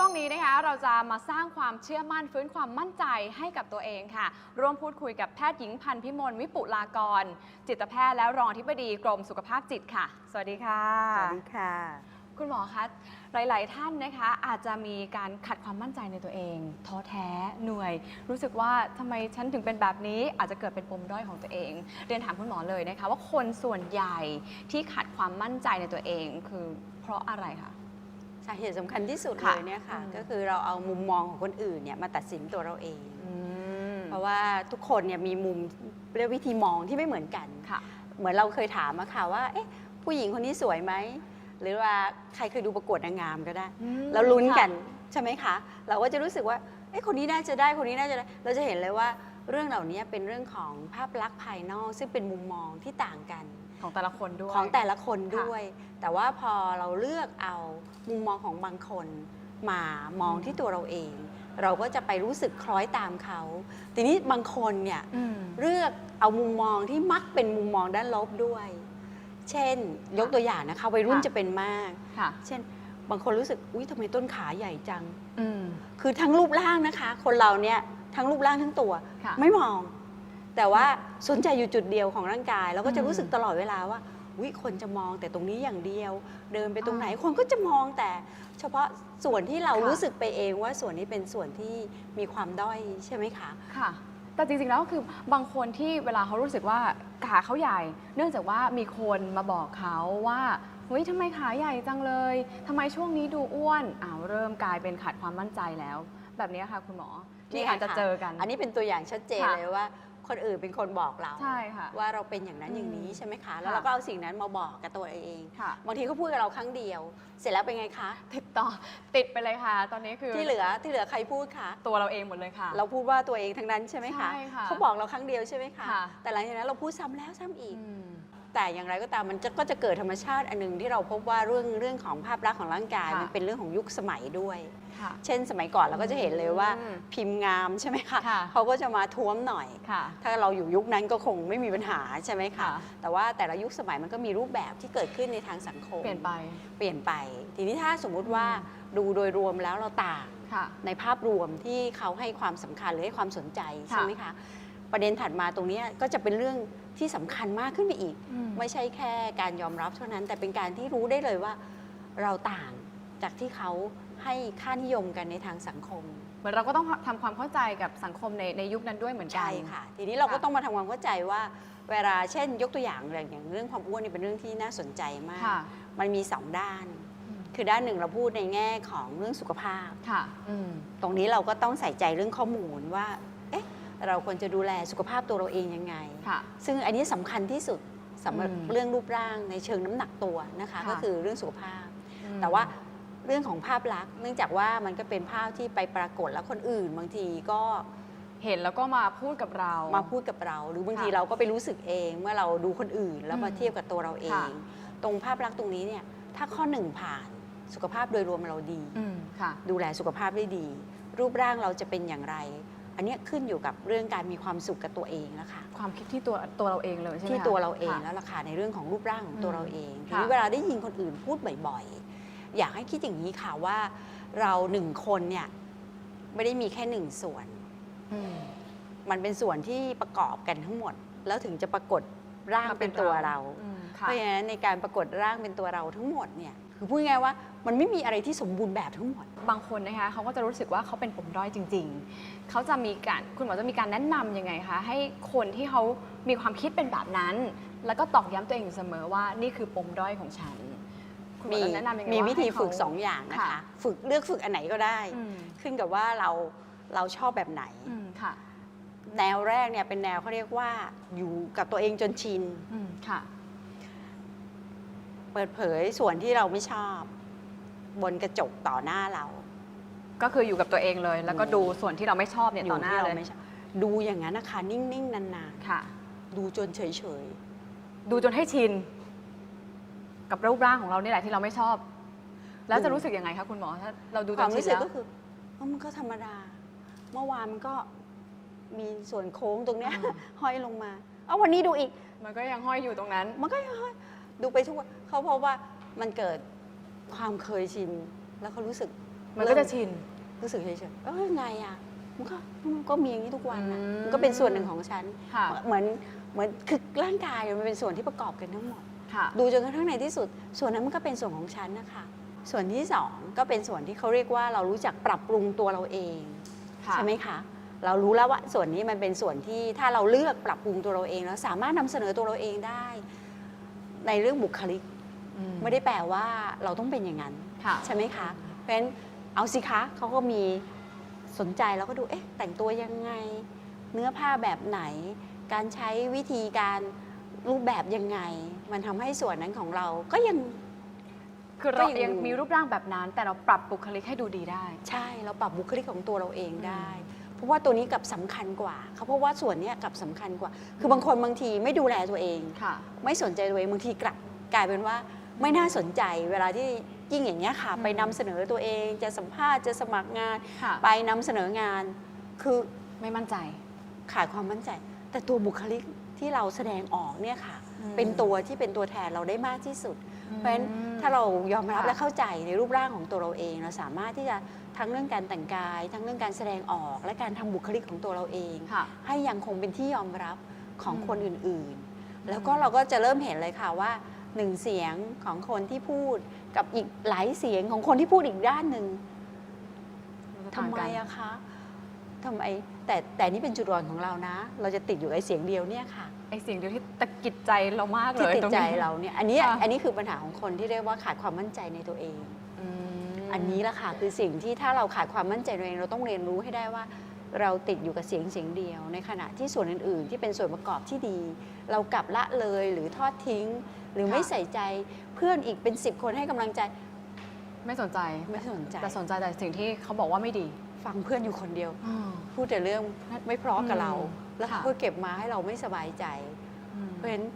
ช่วงนี้นะคะเราจะมาสร้างความเชื่อมั่นฟื้นความมั่นใจให้กับตัวเองค่ะ ร่วมพูดคุยกับแพทย์หญิงพันธ์พิมลวิปุลากร จิตแพทย์และรองอธิบดีกรมสุขภาพจิตค่ะ สวัสดีค่ะ สวัสดีค่ะ คุณหมอคะหลาย ๆ ท่านนะคะ อาจจะมีการขัดความมั่นใจในตัวเองท้อแท้เหนื่อย รู้สึกว่าทำไมฉันถึงเป็นแบบนี้อาจจะเกิดเป็นปมด้อยของตัวเอง เรียนถามคุณหมอเลยนะคะ ว่าคนส่วนใหญ่ที่ขัดความมั่นใจในตัวเอง คือเพราะอะไรคะ สาเหตุสำคัญที่สุดเลค่ะยเนี่ยค่ะอืม ก็คือเราเอามุมมองของคนอื่นเนี่ยมาตัดสินตัวเราเอง อืมเพราะว่าทุกคนเนี่ยมีมุมเรียกวิธีมองที่ไม่เหมือนกัน ค่ะ เหมือนเราเคยถามอะค่ะว่าเอ๊ะผู้หญิงคนนี้สวยไหมหรือว่าใครเคยดูประกวดนางงามก็ได้อืมแล้วลุ้นกันค่ใช่ไหมคะ เราก็จะรู้สึกว่าเอ๊ะคนนี้น่าจะได้คนนี้น่าจะได้ เราจะเห็นเลยว่าเรื่องเหล่านี้เป็นเรื่องของภาพลักษณ์ภายนอก ซึ่งเป็นมุมมองที่ต่างกัน ของแต่ละคนด้วย ของแต่ละคนค่ะด้วย แต่ว่าพอเราเลือกเอามุมมองของบางคนมามองอืมที่ตัวเราเอง เราก็จะไปรู้สึกคล้อยตามเขา ทีนี้บางคนเนี่ยอืมเลือกเอามุมมองที่มักเป็นมุมมองด้านลบด้วย เช่น ยกตัวอย่างนะคะวัยรุ่นค่ะจะเป็นมากค่ะเช่น บางคนรู้สึกอุ้ยทำไมต้นขาใหญ่จังอืมคือทั้งรูปร่างนะคะ คนเราเนี่ยทั้งรูปร่างทั้งตัวค่ะไม่มอง แต่ว่าสนใจอยู่จุดเดียวของร่างกายเราก็จะอืมรู้สึกตลอดเวลาว่าวิคนจะมองแต่ตรงนี้อย่างเดียว เดินไปตรงไหนอ่าคนก็จะมองแต่ เฉพาะส่วนที่เราค่ะรู้สึกไปเองว่าส่วนนี้เป็นส่วนที่มีความด้อยใช่ไหมคะค่ะแต่จริงๆแล้วก็คือบางคนที่เวลาเขารู้สึกว่าขาเขาใหญ่ เนื่องจากว่ามีคนมาบอกเขาว่าเฮ้ยทำไมขาใหญ่จังเลยทำไมช่วงนี้ดูอ้วนอ้าวเริ่มกลายเป็นขาดความมั่นใจแล้ว แบบนี้ค่ะคุณหมอที่นี่ไงอาจจะค่ะเจอกัน อันนี้เป็นตัวอย่างชัดเจนค่ะเลยว่า คนอื่นเป็นคนบอกเรา ใช่ค่ะว่าเราเป็นอย่างนั้นอย่างนี้อืมใช่ไหมคะแล้วค่ะเราก็เอาสิ่งนั้นมาบอกกับตัวเองค่ะบางทีเขาพูดกับเราครั้งเดียว เสร็จแล้วเป็นไงคะติดต่อติดไปเลยค่ะ ตอนนี้คือที่เหลือที่เหลือใครพูดคะตัวเราเองหมดเลยค่ะ เราพูดว่าตัวเองทั้งนั้นใช่ไหมคะใช่ค่ะเขาบอกเราครั้งเดียวใช่ไหมคะค่ะแต่หลังจากนั้นเราพูดซ้ำแล้วซ้ำอีกอืม แต่อย่างไรก็ตามมันจะก็จะเกิดธรรมชาติอันหนึงที่เราพบว่าเรื่องเรื่องของภาพลักษณ์ของร่างกายค่ะมันเป็นเรื่องของยุคสมัยด้วย ค่ะ เช่นสมัยก่อนเราก็จะเห็นเลยว่าอืมพิมพ์งามใช่ไหมคะค่ะ เขาก็จะมาท้วมหน่อย ค่ะ ถ้าเราอยู่ยุคนั้นก็คงไม่มีปัญหาใช่ไหมคะ ค่ะ แต่ว่าแต่ละยุคสมัยมันก็มีรูปแบบที่เกิดขึ้นในทางสังคมเปลี่ยนไปเปลี่ยนไป ทีนี้ถ้าสมมุติว่าดูโดยรวมแล้วเราต่าง ค่ะ ในภาพรวมที่เขาให้ความสำคัญหรือให้ความสนใจค่ะใช่ไหมคะ ประเด็นถัดมาตรงเนี้ยก็จะเป็นเรื่องที่สำคัญมากขึ้นไปอีกอืมไม่ใช่แค่การยอมรับเท่านั้น แต่เป็นการที่รู้ได้เลยว่าเราต่างจากที่เขาให้ค่านิยมกันในทางสังคมเหมือนเราก็ต้องทำความเข้าใจกับสังคมในในยุคนั้นด้วยเหมือนกันใช่ค่ะ ทีนี้เราก็ค่ะต้องมาทำความเข้าใจว่า เวลาเช่น ยกตัวอย่างอย่างอย่างเรื่องความอ้วนนี่เป็นเรื่องที่น่าสนใจมากค่ะมันมีสองด้านอืมคือด้านหนึ่งเราพูดในแง่ของเรื่องสุขภาพค่ะอืมตรงนี้เราก็ต้องใส่ใจเรื่องข้อมูลว่า เอ๊ะเราควรจะดูแลสุขภาพตัวเราเองยังไง ค่ะ ซึ่งอันนี้สำคัญที่สุดสำหรับอืมเรื่องรูปร่างในเชิงน้ำหนักตัวนะคะ ค่ะ ก็คือเรื่องสุขภาพอืมแต่ว่าเรื่องของภาพลักษณ์เนื่องจากว่ามันก็เป็นภาพที่ไปปรากฏแล้วคนอื่น บางทีก็เห็นแล้วก็มาพูดกับเรา มาพูดกับเรา หรือบางทีค่ะเราก็ไปรู้สึกเองเมื่อเราดูคนอื่นแล้วมาอืมเทียบกับตัวเราเอค่ะงตรงภาพลักษณ์ตรงนี้เนี่ยถ้าข้อหนึ่งผ่านสุขภาพโดยรวมเราดี อืมค่ะ ดูแลสุขภาพได้ดี รูปร่างเราจะเป็นอย่างไร อันเนี้ยขึ้นอยู่กับเรื่องการมีความสุขกับตัวเองแล้วค่ะ ความคิดที่ตัวตัวเราเองเลยใช่ไหมที่คะตัวเราเองค่ะแล้วล่ะค่ะในเรื่องของรูปร่างของตัวอืมเราเองทีค่ะนี้เวลาได้ยินคนอื่นพูดบ่อยๆ อยากให้คิดอย่างนี้ค่ะว่า เราหนึ่งคนเนี่ยไม่ได้มีแค่หนึ่งส่วนอืมมันเป็นส่วนที่ประกอบกันทั้งหมด แล้วถึงจะปรากฏร่างมาเป็นตัวเราอืมเพค่ะราะฉะนั้นในการปรากฏร่างเป็นตัวเราทั้งหมดเนี่ยคือพูดง่ายๆว่า มันไม่มีอะไรที่สมบูรณ์แบบทั้งหมด บางคนนะคะเขาก็จะรู้สึกว่าเขาเป็นปมด้อยจริง ๆ เขาจะมีการคุณหมอจะมีการแนะนำยังไงคะให้คนที่เขามีความคิดเป็นแบบนั้น แล้วก็ตอกย้ำตัวเองอยู่เสมอว่านี่คือปมด้อยของฉันคุณหมอมีจะแนะนำยังไงมีว่าวิธีให้เขา ฝึกสองอย่างนะคะค่ะฝึกเลือกฝึกอันไหนก็ได้ อืมขึ้นกับว่าเราเราชอบแบบไหน อืมค่ะแนวแรกเนี่ยเป็นแนวเขาเรียกว่าอยู่กับตัวเองจนชิน อืมค่ะ เปิดเผยส่วนที่เราไม่ชอบ บนกระจกต่อหน้าเราก็คืออยู่กับตัวเองเลย แล้วก็อืมดูส่วนที่เราไม่ชอบเนี่ยอต่อยู่หน้าที่เลเรายไม่ชอบดูอย่างนั้นนะคะนิ่งๆนานค่ะ ๆ ดูจนเฉยดูจนให้ชิน กับรูปร่างของเรานี่แหละที่เราไม่ชอบ แล้วจะรู้สึกยังไงคะคุณหมอถ้าเราดูๆคจวามนชิรู้นสึกแล้วก็คือเอ้ามันก็ธรรมดา เมื่อวานมันก็มีส่วนโค้งตรงเนี้ยอืมห้อยลงมาเอาวันนี้ดูอีก มันก็ยังห้อยอยู่ตรงนั้น มันก็ยังห้อยดูไปทุกวันเขาเพราะว่ามันเกิด ความเคยชิน แล้วเขารู้สึกมันก็จะชิน รู้สึกเฉยๆเออไงอะมันก็มันก็มีอย่างนี้ทุกวันนะอืมมันก็เป็นส่วนหนึ่งของฉัน ค่ะ เหมือนเหมือนคือร่างกายมันเป็นส่วนที่ประกอบกันทั้งหมด ค่ะ ดูจนกระทั่งในที่สุด ส่วนนั้นมันก็เป็นส่วนของฉันนะคะ ส่วนที่สองก็เป็นส่วนที่เขาเรียกว่าเรารู้จักปรับปรุงตัวเราเองค่ะ ใช่ไหมคะ เรารู้แล้วว่าส่วนนี้มันเป็นส่วนที่ถ้าเราเลือกปรับปรุงตัวเราเองแล้วสามารถนำเสนอตัวเราเองได้ ในเรื่องบุคลิกอื ไม่ได้แปลว่าเราต้องเป็นอย่างนั้นค่ะใช่ไหมคะ เพราะฉะนั้นเอาสิคะเขาก็มีสนใจแล้วก็ดูเอ๊ะแต่งตัวยังไง เนื้อผ้าแบบไหน การใช้วิธีการรูปแบบยังไง มันทำให้ส่วนนั้นของเราก็ยังคือเราก็ยังยังมีรูปร่างแบบนั้น แต่เราปรับบุคลิกให้ดูดีได้ ใช่เราปรับบุคลิกของตัวเราเองได้ เพราะว่าตัวนี้กลับสำคัญกว่าเขาเพราะว่าส่วนเนี้ยกลับสำคัญกว่า คือบางคนบางทีไม่ดูแลตัวเองค่ะไม่สนใจตัวเองบางทีกลับกลายเป็นว่า ไม่น่าสนใจเวลาที่ยิ่งอย่างเงี้ยค่ะอืมไปนำเสนอตัวเองจะสัมภาษณ์จะสมัครงาน ค่ะ ไปนำเสนองานคือไม่มั่นใจ ขาดความมั่นใจ แต่ตัวบุคลิกที่เราแสดงออกเนี่ยค่ะ อืมเป็นตัวที่เป็นตัวแทนเราได้มากที่สุด เพราะฉะนั้นอืมถ้าเรายอมรับค่ะ และเข้าใจในรูปร่างของตัวเราเอง เราสามารถที่จะทั้งเรื่องการแต่งกาย ทั้งเรื่องการแสดงออก และการทำบุคลิกของตัวเราเอง ค่ะ ให้ยังคงเป็นที่ยอมรับของอืมคนอื่นๆ แล้วก็เราก็จะเริ่มเห็นเลยค่ะว่า หนึ่งเสียงของคนที่พูดกับอีกหลายเสียงของคนที่พูดอีกด้านหนึ่งมันจะทำต่างไมกันอะคะทำไมแต่แต่นี่เป็นจุดอ่อนของเรานะ เราจะติดอยู่ไอ้เสียงเดียวเนี่ยค่ะไอเสียงเดียวที่ตะกิดใจเรามากเลที่ยติดตรงใจนี้เราเนี่ยอันนี้ค่ะอันนี้คือปัญหาของคนที่เรียกว่าขาดความมั่นใจในตัวเองอืมอันนี้ละค่ะคือสิ่งที่ถ้าเราขาดความมั่นใจในตัวเองเราต้องเรียนรู้ให้ได้ว่า เราติดอยู่กับเสียงเสียงเดียว ในขณะที่ส่วนอื่น ๆ ที่เป็นส่วนประกอบที่ดี เรากลับละเลยหรือทอดทิ้ง หรือไม่ใส่ใจเพื่อนอีกเป็น 10 คนให้กำลังใจไม่สนใจไม่สนใจ แต่สนใจแต่สิ่งที่เขาบอกว่าไม่ดี ฟังเพื่อนอยู่คนเดียวพูดแต่เรื่องไม่เพราะกับเรา อืมแล้วค่ะเขาก็เก็บมาให้เราไม่สบายใจ อืม เพราะฉะนั้น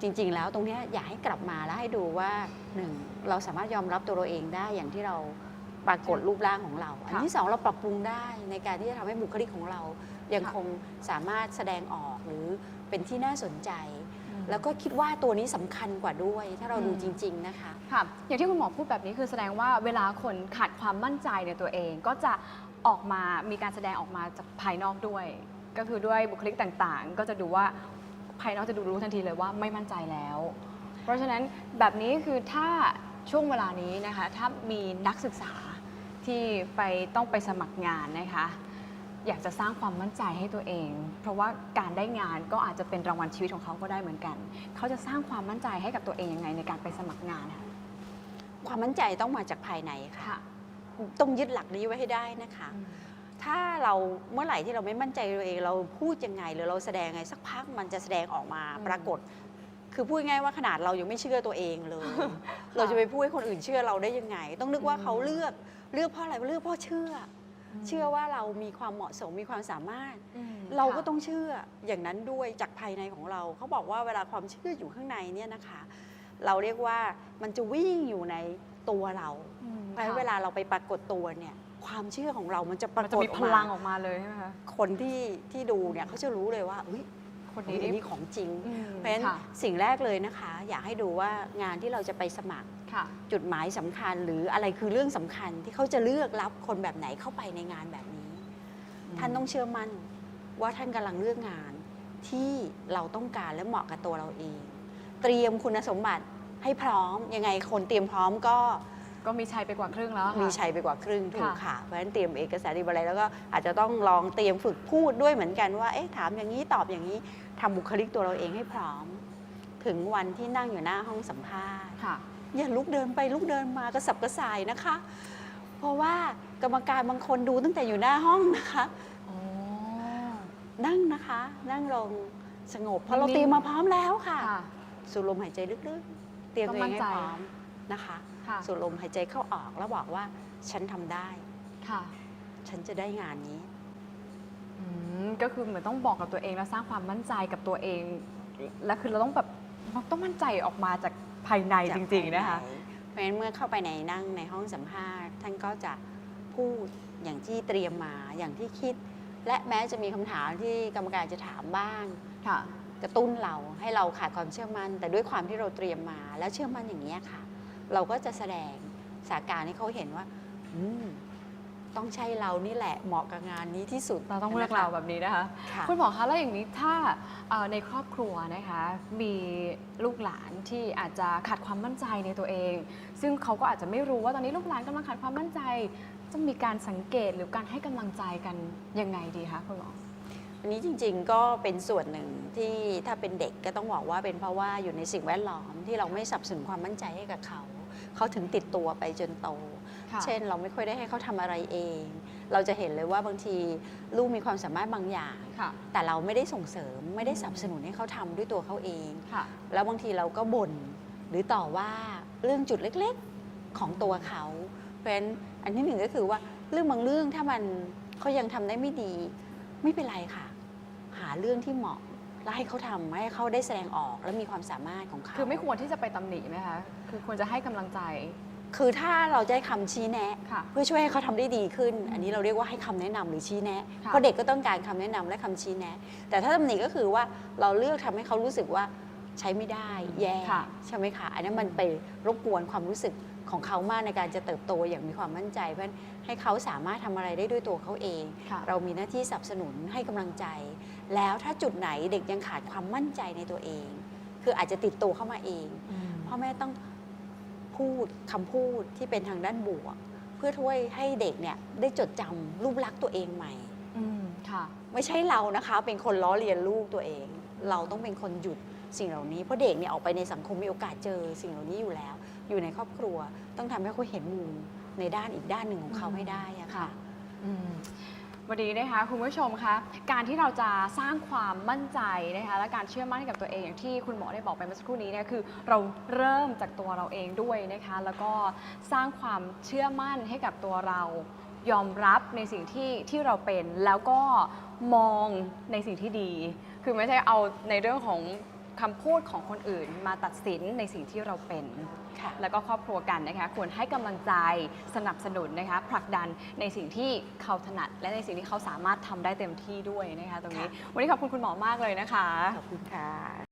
จริง ๆ แล้วตรงเนี้ยอยากให้กลับมาแล้วให้ดูว่าหนึ่งเราสามารถยอมรับตัวเราเองได้อย่างที่เราปรากฏรูปร่างของเรา อันที่สองเราปรับปรุงได้ในการที่จะทำให้บุคลิกของเรา ยังคงสามารถแสดงออกหรือเป็นที่น่าสนใจ แล้วก็คิดว่าตัวนี้สำคัญกว่าด้วย ถ้าเราดูจริง ๆนะคะค่ะอย่างที่คุณหมอพูดแบบนี้คือแสดงว่าเวลาคนขาดความมั่นใจในตัวเองก็จะออกมามีการแสดงออกมาจากภายนอกด้วย ก็คือด้วยบุคลิกต่างๆ ก็จะดูว่าภายนอกจะดูรู้ทันทีเลยว่าไม่มั่นใจแล้ว เพราะฉะนั้นแบบนี้คือถ้าช่วงเวลานี้นะคะ ถ้ามีนักศึกษาที่ไปต้องไปสมัครงานนะคะ อยากจะสร้างความมั่นใจให้ตัวเอง เพราะว่าการได้งานก็อาจจะเป็นรางวัลชีวิตของเขาก็ได้เหมือนกัน เขาจะสร้างความมั่นใจให้กับตัวเองยังไงในการไปสมัครงานค่ะความมั่นใจต้องมาจากภายในค่ะค่ะ ต้องยึดหลักนี้ไว้ให้ได้นะคะ ถ้าเราเมื่อไหร่ที่เราไม่มั่นใจตัวเอง เราพูดยังไงหรือเราแสดงไงสักพักมันจะแสดงออกมาอืมปรากฏ คือพูดง่ายๆว่าขนาดเรายังไม่เชื่อตัวเองเลย เราจะไปพูดให้คนอื่นเชื่อเราได้ยังไง ต้องนึกว่าเขาเลือกเลือกเพราะอะไรเลือกเพราะเชื่ออ เชื่อว่าเรามีความเหมาะสมมีความสามารถมเราก็ค่ะต้องเชื่ออย่างนั้นด้วยจากภายในของเราเขาบอกว่าเวลาความเชื่ออยู่ข้างในเนี่ยนะคะ เราเรียกว่ามันจะวิ่งอยู่ในตัวเราอืมเพราะฉะนั้นค่ะเวลาเราไปปรากฏตัวเนี่ยความเชื่อของเรามันจะปมัรานกจะฏมีออพกมาลังออกมาเลยใช่ไหมคะคนที่ที่ดูเนี่ยเขาจะรู้เลยว่าอุ้ยคนอันี้นนี่นี้ของจริงอืมเพราะฉะนั้นค่ะสิ่งแรกเลยนะคะ อยากให้ดูว่างานที่เราจะไปสมัครค่ะ จุดหมายสำคัญหรืออะไรคือเรื่องสำคัญที่เขาจะเลือกรับคนแบบไหนเข้าไปในงานแบบนี้ ท่านต้องเชื่อมั่นว่าท่านกำลังเลือกงานที่เราต้องการและเหมาะกับตัวเราเอง เตรียมคุณสมบัติให้พร้อมยังไงคนเตรียมพร้อมก็ก็มีชัยไปกว่าครึ่งแล้วค่ะมีชัยไปกว่าครึ่งถูกค่ะค่ะ เพราะฉะนั้นเตรียมเอกสารอะไรแล้วก็อาจจะต้องลองเตรียมฝึกพูดด้วยเหมือนกันว่า เอ๊ะถามอย่างนี้ตอบอย่างนี้ทำบุคลิกตัวเราเองให้พร้อม ถึงวันที่นั่งอยู่หน้าห้องสัมภาษณ์ค่ะ อย่าลุกเดินไปลุกเดินมากระสับกระส่ายนะคะ เพราะว่ากรรมการบางคนดูตั้งแต่อยู่หน้าห้องนะคะอ๋อนั่งนะคะ นั่งลงสงบเพราะเรานิ่งๆเตรียมมาพร้อมแล้วค่ะค่ะ สูดลมหายใจลึกๆ เตรียมตัวเองให้ก็มั่นใจพร้อมนะคะค่ะสูดลมหายใจเข้าออกแล้วบอกว่าฉันทำได้ค่ะฉันจะได้งานนี้อืมก็คือเหมือนต้องบอกกับตัวเองแล้วสร้างความมั่นใจกับตัวเอง และคือเราต้องแบบเราต้องมั่นใจออกมาจาก ภายในจากจริง ๆ นะคะภายในเพราะฉะนั้นเมื่อเข้าไปในนั่งในห้องสัมภาษณ์ ท่านก็จะพูดอย่างที่เตรียมมาอย่างที่คิด และแม้จะมีคำถามที่กรรมการจะถามบ้าง ค่ะ กระตุ้นเราให้เราขาดความเชื่อมั่น แต่ด้วยความที่เราเตรียมมา แล้วเชื่อมั่นอย่างนี้ยค่ะ เราก็จะแสดงสถานการณ์ให้เขาเห็นว่า อืม ต้องใช่เรานี่แหละเหมาะกับงานนี้ที่สุดเราต้องเลือกนะคะเราแบบนี้นะคะค่ะ คุณหมอคะแล้วอย่างนี้ถ้าเอ่อในครอบครัวนะคะมีลูกหลานที่อาจจะขาดความมั่นใจในตัวเอง ซึ่งเขาก็อาจจะไม่รู้ว่าตอนนี้ลูกหลานกำลังขาดความมั่นใจ จะมีการสังเกตหรือการให้กำลังใจกันยังไงดีคะคุณหมอ อันนี้จริงๆก็เป็นส่วนหนึ่งที่ถ้าเป็นเด็กก็ต้องบอกว่าเป็นเพราะว่าอยู่ในสิ่งแวดล้อมที่เราไม่สนับสนุนความมั่นใจให้กับเขา เขาถึงติดตัวไปจนโตค่ะเช่น เราไม่ค่อยได้ให้เขาทำอะไรเอง เราจะเห็นเลยว่าบางทีลูกมีความสามารถบางอย่างค่ะแต่เราไม่ได้ส่งเสริมไม่ได้สนับสนุนให้เขาทำด้วยตัวเขาเองค่ะแล้วบางทีเราก็บ่นหรือต่อว่าเรื่องจุดเล็กๆของตัวเขาเพราะฉะนั้นอันที่หนึ่งก็คือว่าเรื่องบางเรื่องถ้ามันเขายังทำได้ไม่ดี ไม่เป็นไรค่ะ หาเรื่องที่เหมาะ แล้วให้เขาทำให้เขาได้แสดงออกและมีความสามารถของเขาคือไม่ควรที่จะไปตำหนิไหมคะ คือควรจะให้กำลังใจ คือถ้าเราจะให้คำชี้แนะ ค่ะ เพื่อช่วยให้เขาทำได้ดีขึ้นอืมอันนี้เราเรียกว่าให้คำแนะนำหรือชี้แนะ ค่ะ เพราะเด็กก็ต้องการคำแนะนำและคำชี้แนะ แต่ถ้าตำหนิก็คือว่าเราเลือกทำให้เขารู้สึกว่าใช้ไม่ได้ แย่ค่ะ ใช่ไหมคะ อันนั้นมันไปรบกวนความรู้สึกของเขามากในการจะเติบโตอย่างมีความมั่นใจ เพราะฉะนั้นให้เขาสามารถทำอะไรได้ด้วยตัวเขาเอง ค่ะ เรามีหน้าที่สนับสนุนให้กำลังใจ แล้วถ้าจุดไหนเด็กยังขาดความมั่นใจในตัวเอง คืออาจจะติดตัวเข้ามาเองอืมพ่อแม่ต้องพูดคำพูดที่เป็นทางด้านบวก เพื่อช่วยให้เด็กเนี่ยได้จดจำรูปลักษณ์ตัวเองใหม่อืมค่ะ ไม่ใช่เรานะคะ เป็นคนล้อเลียนลูกตัวเอง เราต้องเป็นคนหยุดสิ่งเหล่านี้เพราะเด็กเนี่ยออกไปในสังคมมีโอกาสเจอสิ่งเหล่านี้อยู่แล้ว อยู่ในครอบครัว ต้องทำให้เขาเห็นมุมในด้านอีกด้านหนึ่งของเขาให้ได้อะค่ะอืม วันนี้นะคะคุณผู้ชมคะการที่เราจะสร้างความมั่นใจนะคะและการเชื่อมั่นให้กับตัวเองอย่างที่คุณหมอได้บอกไปเมื่อสักครู่นี้เนี่ยคือเราเริ่มจากตัวเราเองด้วยนะคะแล้วก็สร้างความเชื่อมั่นให้กับตัวเรายอมรับในสิ่งที่ที่เราเป็นแล้วก็มองในสิ่งที่ดี คือไม่ใช่เอาในเรื่องของ คำพูดของคนอื่นมาตัดสินในสิ่งที่เราเป็น ค่ะแล้วก็ครอบครัวกันนะคะควรให้กำลังใจสนับสนุนนะคะผลักดันในสิ่งที่เขาถนัด และในสิ่งที่เขาสามารถทำได้เต็มที่ด้วยนะคะตรงนี้ วันนี้ขอบคุณคุณหมอมากเลยนะคะ ขอบคุณค่ะ